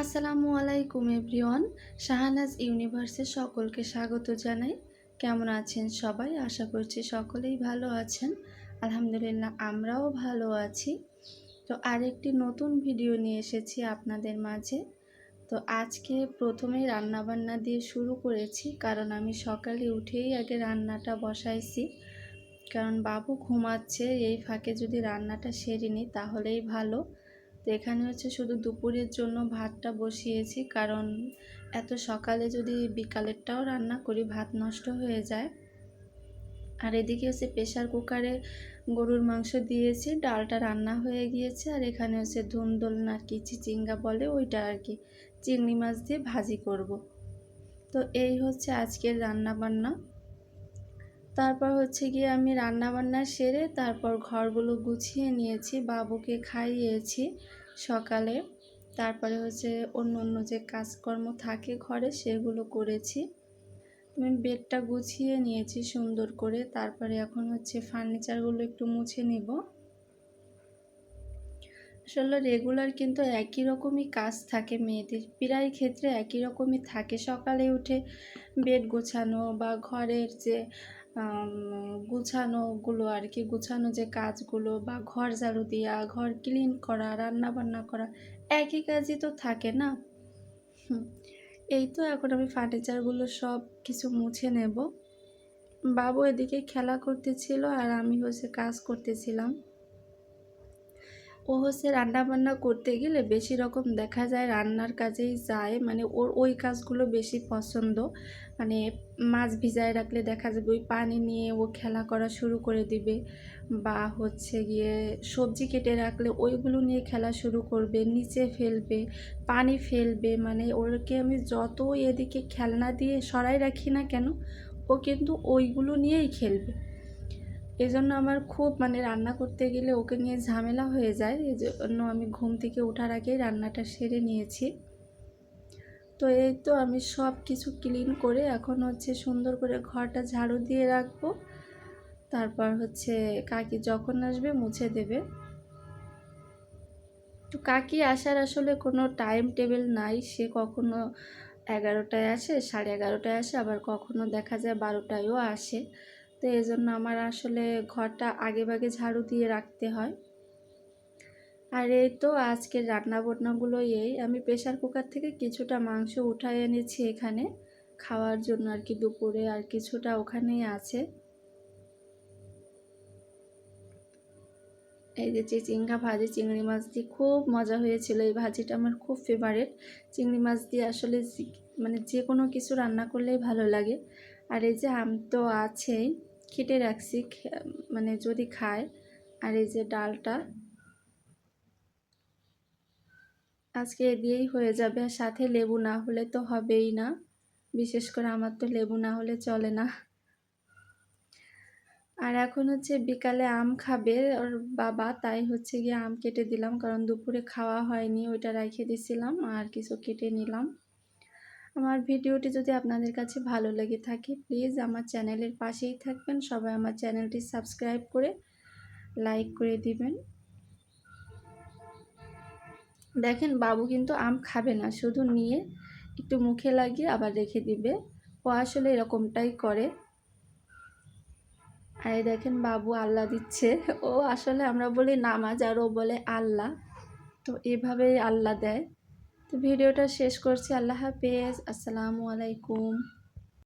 আসসালামু আলাইকুম এভরিওয়ান, শাহানাজ ইউনিভার্সে সকলকে স্বাগত জানাই। কেমন আছেন সবাই? আশা করছি সকলেই ভালো আছেন। আলহামদুলিল্লাহ, আমরাও ভালো আছি। তো আরেকটি নতুন ভিডিও নিয়ে এসেছি আপনাদের মাঝে। তো আজকে প্রথমেই রান্নাবান্না দিয়ে শুরু করেছি, কারণ আমি সকালে উঠেই আগে রান্নাটা বসাইছি। কারণ বাবু ঘুমাচ্ছে, এই ফাঁকে যদি রান্নাটা সেরে নিই তাহলেই ভালো। তো এখানে হচ্ছে শুধু দুপুরের জন্য ভাতটা বসিয়েছি, কারণ এত সকালে যদি বিকালেরটাও রান্না করি ভাত নষ্ট হয়ে যায় আর এদিকে হচ্ছে প্রেশার কুকারে গরুর মাংস দিয়েছি, ডালটা রান্না হয়ে গিয়েছে, আর এখানে হচ্ছে ধুমদোল না কি চিচিঙ্গা বলে ওইটা আর কি চিংড়ি মাছ দিয়ে ভাজি করব। তো এই হচ্ছে আজকের রান্না বান্না তারপর হচ্ছে গিয়ে আমি রান্না বান্না সেরে তারপর ঘরগুলো গুছিয়ে নিয়েছি, বাবুকে খাইয়েছি সকালে। তারপরে হচ্ছে অন্য অন্য যে কাজকর্ম থাকে ঘরে সেগুলো করেছি। আমি বেডটা গুছিয়ে নিয়েছি সুন্দর করে। তারপরে এখন হচ্ছে ফার্নিচারগুলো একটু মুছে নিব। আসলে রেগুলার কিন্তু একই রকমই কাজ থাকে মেয়েদের। প্রায় ক্ষেত্রে একই রকমই থাকে। সকালে উঠে বেড গোছানো বা ঘরের যে গুছানোগুলো আর কি গুছানো যে কাজগুলো বা ঘর ঝাড়ু দেওয়া ঘর ক্লিন করা, রান্না বান্না করা, একই কাজই তো থাকে না? এই তো এখন আমি ফার্নিচারগুলো সব কিছু মুছে নেব। বাবু এদিকে খেলা করতেছিল আর আমি হচ্ছে কাজ করতেছিলাম। ও হচ্ছে রান্না বান্না করতে গেলে বেশি রকম দেখা যায় রান্নার কাজেই যায়। মানে ওর ওই কাজগুলো বেশি পছন্দ। মানে মাছ ভিজায় রাখলে দেখা যাবে ওই পানি নিয়ে ও খেলা করা শুরু করে দিবে। বা হচ্ছে গিয়ে সবজি কেটে রাখলে ওইগুলো নিয়ে খেলা শুরু করবে, নিচে ফেলবে, পানি ফেলবে। মানে ওরকে আমি যত এদিকে খেলনা দিয়ে সরাই রাখি না কেন, ও কিন্তু ওইগুলো নিয়েই খেলবে। এজন্য আমার খুব মানে রান্না করতে গেলে ওকে নিয়ে ঝামেলা হয়ে যায়। এই জন্য আমি ঘুম থেকে ওঠার আগেই রান্নাটা সেরে নিয়েছি। তো এই তো আমি সব কিছু ক্লিন করে এখন হচ্ছে সুন্দর করে ঘরটা ঝাড়ু দিয়ে রাখব। তারপর হচ্ছে কাকি যখন আসবে মুছে দেবে। তো কাকি আসার আসলে কোনো টাইম টেবিল নাই। সে কখনো এগারোটায় আসে, সাড়ে এগারোটায় আসে, আবার কখনো দেখা যায় বারোটায়ও আসে। তো এই জন্য আমার আসলে ঘরটা আগে ভাগে ঝাড়ু দিয়ে রাখতে হয়। আর এই তো আজকের রান্না বান্নাগুলো এই। আমি প্রেশার কুকার থেকে কিছুটা মাংস উঠাই এনেছি এখানে। খাওয়ার জন্য আর কি দুপুরে আর কিছুটা ওখানেই আছে। এই যে চিচিঙ্গা ভাজি, চিংড়ি মাছ দিয়ে খুব মজা হয়েছিল। এই ভাজিটা আমার খুব ফেভারেট চিংড়ি মাছ দিয়ে আসলে মানে যে কোনো কিছু রান্না করলেই ভালো লাগে। আর এই যে আম তো আছেই। কেটে রাখছি মানে যদি খায়, আর এই যে ডালটা আজকে দিয়েই হয়ে যাবে, আর সাথে লেবু না হলে তো হবেই না। বিশেষ করে আমার তো লেবু না হলে চলে না। আর এখন হচ্ছে বিকালে আম খাবে ওর বাবা, তাই হচ্ছে গিয়ে আম কেটে দিলাম, কারণ দুপুরে খাওয়া হয়নি, ওইটা রেখে দিছিলাম, আর কিছু কেটে নিলাম। আমার ভিডিওটি যদি আপনাদের কাছে ভালো লেগে থাকে, প্লিজ আমার চ্যানেলের পাশেই থাকবেন। সবাই আমার চ্যানেলটি সাবস্ক্রাইব করে লাইক করে দিবেন। দেখেন, বাবু কিন্তু আম খাবে না, শুধু নিয়ে একটু মুখে লাগিয়ে আবার রেখে দিবে। ও আসলে এরকমটাই করে। আর দেখেন, বাবু আল্লাহ দিচ্ছে। ও আসলে আমরা বলি নামাজ আর ও বলে আল্লাহ। তো এভাবেই আল্লাহ দেয়। তো ভিডিওটা শেষ করছি আল্লাহ হাফেজ আসসালামু আলাইকুম।